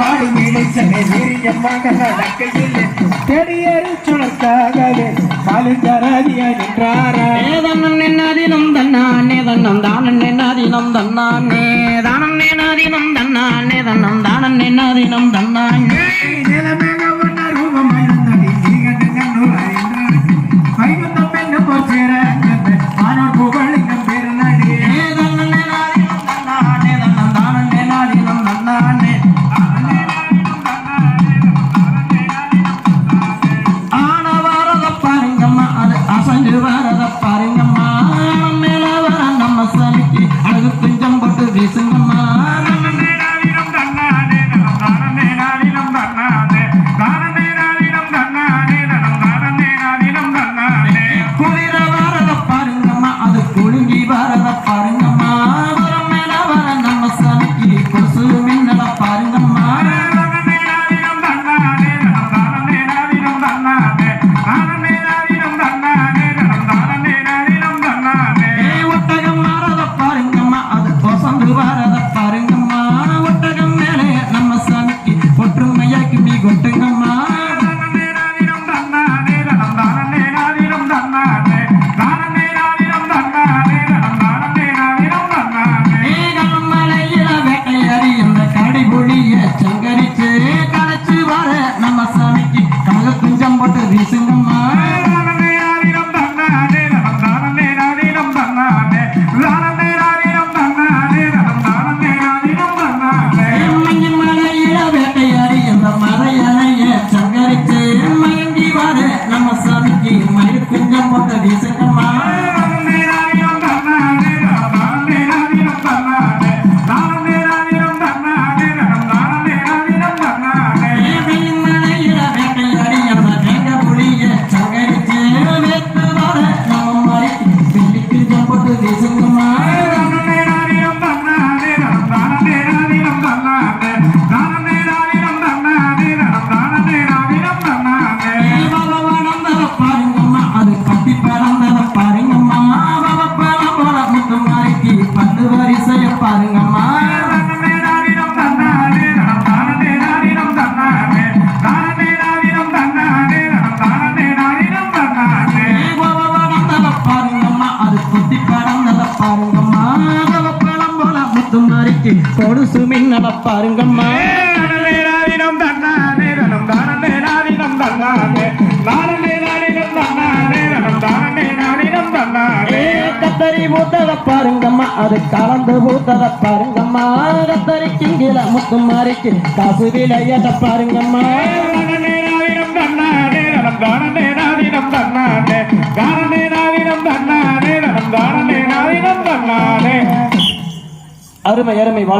மாடு இணைச்சனை வீரியமாக நடக்கையில் கடியரு சுழற்காகவே பாலுக்கராதியாய் நின்றாரா? ஏதன்னம் நின்னாதினம் தன்னானே தன்னம் தானம் நின்னாதினம் தன்னானே தானம் நின்னாதினம் uma நாளைக்கு பத்து வரிசைய பாருங்கம்மா. கொடுசு மின்னல பாருங்கம்மா. தன்னானே தன்னானே தன்னானே ஊத்தத பாருங்கம்மா. அது கலந்து ஊத்தத பாருங்கம்மா. கத்தரிக்கும் கீழே முத்து மாறிக்கு காசு விலையத பாருங்கம்மா. அருமை அருமை